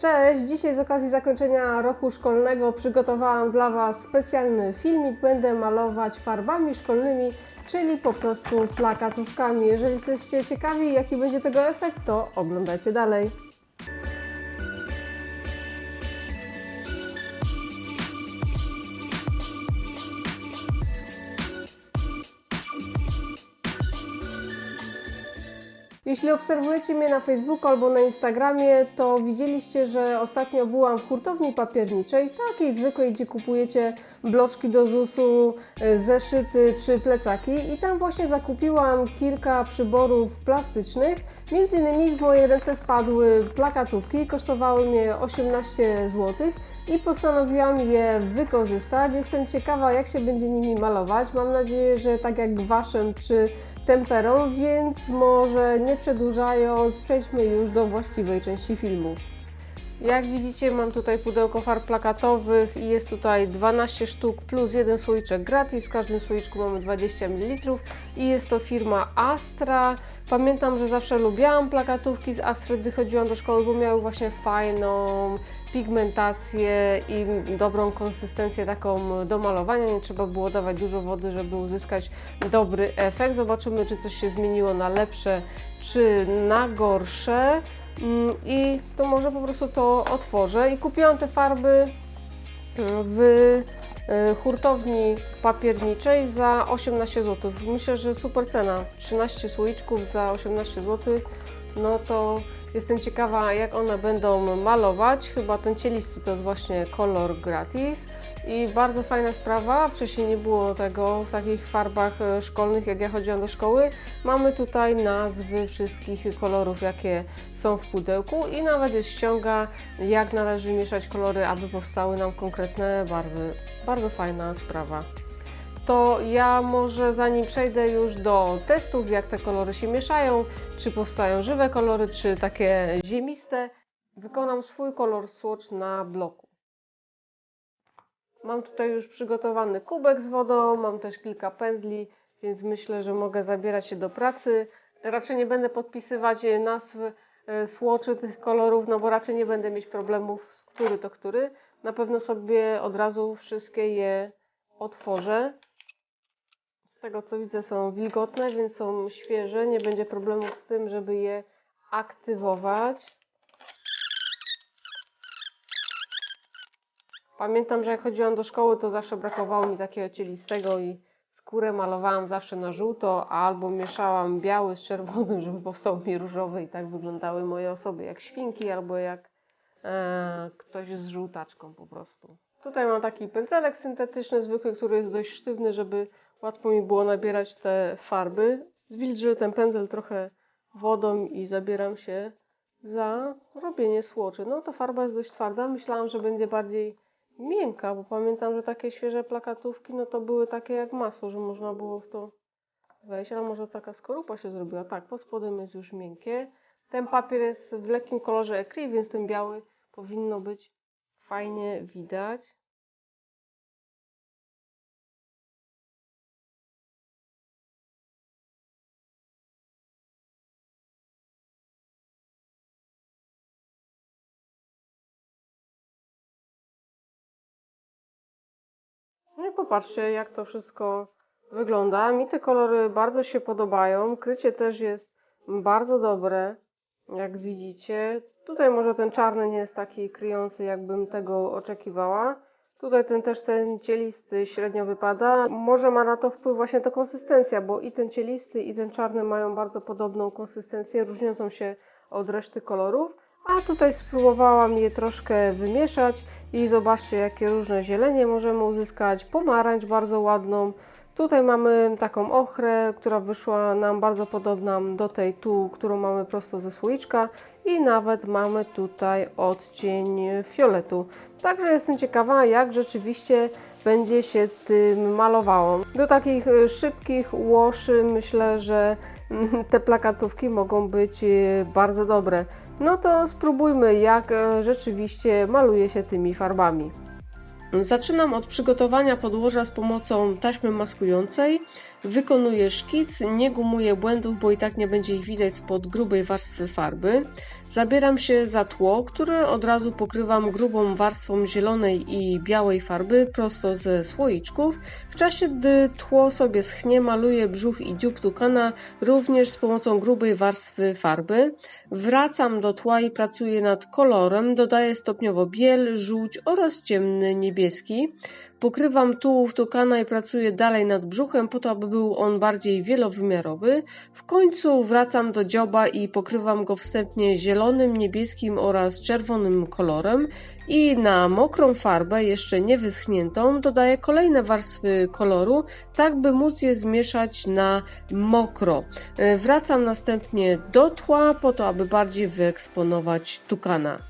Cześć! Dzisiaj z okazji zakończenia roku szkolnego przygotowałam dla Was specjalny filmik. Będę malować farbami szkolnymi, czyli po prostu plakatówkami. Jeżeli jesteście ciekawi, jaki będzie tego efekt, to oglądajcie dalej. Jeśli obserwujecie mnie na Facebooku albo na Instagramie, to widzieliście, że ostatnio byłam w hurtowni papierniczej, takiej zwykłej, gdzie kupujecie bloczki do ZUS-u, y, zeszyty czy plecaki i tam właśnie zakupiłam kilka przyborów plastycznych. Między innymi w moje ręce wpadły plakatówki, kosztowały mnie 18 zł i postanowiłam je wykorzystać. Jestem ciekawa, jak się będzie nimi malować. Mam nadzieję, że tak jak waszym czy temperą, więc może nie przedłużając, przejdźmy już do właściwej części filmu. Jak widzicie, mam tutaj pudełko farb plakatowych i jest tutaj 12 sztuk plus jeden słoiczek gratis. W każdym słoiczku mamy 20 ml i jest to firma Astra. Pamiętam, że zawsze lubiłam plakatówki z Astry, gdy chodziłam do szkoły, bo miały właśnie fajną pigmentację i dobrą konsystencję taką do malowania. Nie trzeba było dawać dużo wody, żeby uzyskać dobry efekt. Zobaczymy, czy coś się zmieniło na lepsze, czy na gorsze. Mm, I to może po prostu to otworzę. I kupiłam te farby mm, w y, hurtowni papierniczej za 18 zł. Myślę, że super cena. 13 słoiczków za 18 zł. No to jestem ciekawa, jak one będą malować. Chyba ten cielisty to jest właśnie kolor gratis. I bardzo fajna sprawa, wcześniej nie było tego w takich farbach e, szkolnych, jak ja chodziłam do szkoły. Mamy tutaj nazwy wszystkich kolorów, jakie są w pudełku i nawet jest ściąga, jak należy mieszać kolory, aby powstały nam konkretne barwy. Bardzo fajna sprawa. To ja może zanim przejdę już do testów, jak te kolory się mieszają, czy powstają żywe kolory, czy takie ziemiste, wykonam swój kolor swatch na bloku. Mam tutaj już przygotowany kubek z wodą, mam też kilka pędzli, więc myślę, że mogę zabierać się do pracy. Raczej nie będę podpisywać e, nazw e, słoczy tych kolorów, no bo raczej nie będę mieć problemów, który to który. Na pewno sobie od razu wszystkie je otworzę. Z tego co widzę są wilgotne, więc są świeże. Nie będzie problemów z tym, żeby je aktywować. Pamiętam, że jak chodziłam do szkoły, to zawsze brakowało mi takiego cielistego i skórę malowałam zawsze na żółto, albo mieszałam biały z czerwonym, żeby powstał mi różowy i tak wyglądały moje osoby, jak świnki, albo jak e, ktoś z żółtaczką po prostu. Tutaj mam taki pędzelek syntetyczny, zwykły, który jest dość sztywny, żeby łatwo mi było nabierać te farby. Zwilżyłem ten pędzel trochę wodą i zabieram się za robienie słoczy. No to farba jest dość twarda, myślałam, że będzie bardziej miękka, bo pamiętam, że takie świeże plakatówki, no to były takie jak masło, że można było w to wejść, ale może taka skorupa się zrobiła. Tak, pod spodem jest już miękkie. Ten papier jest w lekkim kolorze ecri, więc ten biały powinno być fajnie widać. I popatrzcie, jak to wszystko wygląda. Mi te kolory bardzo się podobają. Krycie też jest bardzo dobre, jak widzicie. Tutaj może ten czarny nie jest taki kryjący, jakbym tego oczekiwała. Tutaj ten też ten cielisty średnio wypada. Może ma na to wpływ właśnie ta konsystencja, bo i ten cielisty i ten czarny mają bardzo podobną konsystencję, różniącą się od reszty kolorów. A tutaj spróbowałam je troszkę wymieszać i zobaczcie jakie różne zielenie możemy uzyskać. Pomarańcz bardzo ładną. Tutaj mamy taką ochrę, która wyszła nam bardzo podobna do tej tu, którą mamy prosto ze słoiczka i nawet mamy tutaj odcień fioletu. Także jestem ciekawa jak rzeczywiście będzie się tym malowało. Do takich szybkich łoszy myślę, że te plakatówki mogą być bardzo dobre. No to spróbujmy, jak e, rzeczywiście maluje się tymi farbami. Zaczynam od przygotowania podłoża z pomocą taśmy maskującej. Wykonuję szkic, nie gumuję błędów, bo i tak nie będzie ich widać spod grubej warstwy farby. Zabieram się za tło, które od razu pokrywam grubą warstwą zielonej i białej farby prosto ze słoiczków. W czasie, gdy tło sobie schnie, maluję brzuch i dziób tukana również z pomocą grubej warstwy farby. Wracam do tła i pracuję nad kolorem. Dodaję stopniowo biel, żółć oraz ciemny niebieski. Pokrywam tułów tukana i pracuję dalej nad brzuchem po to, aby był on bardziej wielowymiarowy. W końcu wracam do dzioba i pokrywam go wstępnie zielonym, niebieskim oraz czerwonym kolorem i na mokrą farbę, jeszcze nie wyschniętą, dodaję kolejne warstwy koloru, tak by móc je zmieszać na mokro. E, Wracam następnie do tła po to, aby bardziej wyeksponować tukana.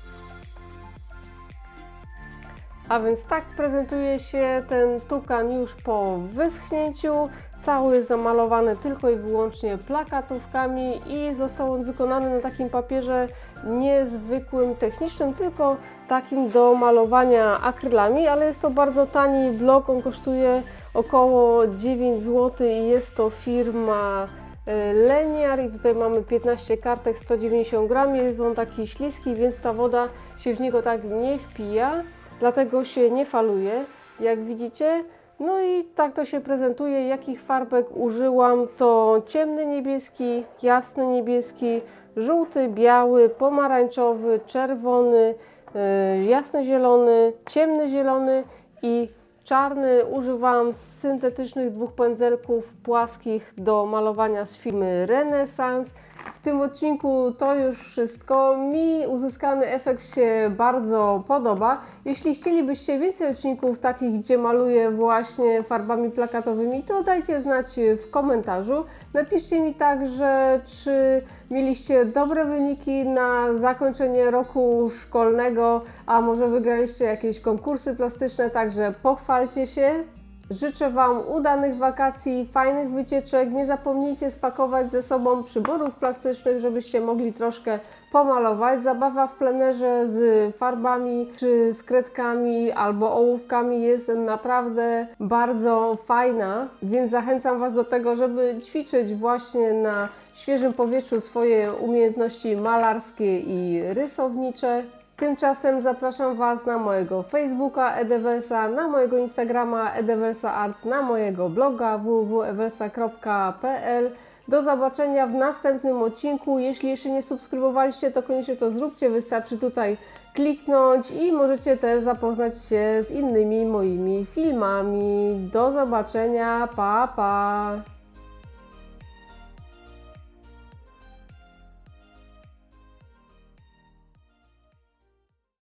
A więc tak prezentuje się ten tukan już po wyschnięciu. Cały jest namalowany tylko i wyłącznie plakatówkami i został on wykonany na takim papierze niezwykłym technicznym, tylko takim do malowania akrylami, ale jest to bardzo tani blok, on kosztuje około 9 zł i jest to firma e, Leniar i tutaj mamy 15 kartek 190 gram, jest on taki śliski, więc ta woda się w niego tak nie wpija dlatego się nie faluje, jak widzicie. No i tak to się prezentuje. Jakich farbek użyłam? To ciemny niebieski, jasny niebieski, żółty, biały, pomarańczowy, czerwony, yy, jasny zielony, ciemny zielony i czarny. Używałam syntetycznych dwóch pędzelków płaskich do malowania z firmy Renaissance. W tym odcinku to już wszystko. Mi uzyskany efekt się bardzo podoba. Jeśli chcielibyście więcej odcinków takich, gdzie maluję właśnie farbami plakatowymi, to dajcie znać w komentarzu. Napiszcie mi także, czy mieliście dobre wyniki na zakończenie roku szkolnego, a może wygraliście jakieś konkursy plastyczne, także pochwalcie się. Życzę Wam udanych wakacji, fajnych wycieczek. Nie zapomnijcie spakować ze sobą przyborów plastycznych, żebyście mogli troszkę pomalować. Zabawa w plenerze z farbami czy z kredkami albo ołówkami jest naprawdę bardzo fajna, więc zachęcam Was do tego, żeby ćwiczyć właśnie na świeżym powietrzu swoje umiejętności malarskie i rysownicze. Tymczasem zapraszam Was na mojego Facebooka Edeversa, na mojego Instagrama Edeversa Art, na mojego bloga www.eversa.pl. Do zobaczenia w następnym odcinku. Jeśli jeszcze nie subskrybowaliście, to koniecznie to zróbcie. Wystarczy tutaj kliknąć i możecie też zapoznać się z innymi moimi filmami. Do zobaczenia. Pa, pa!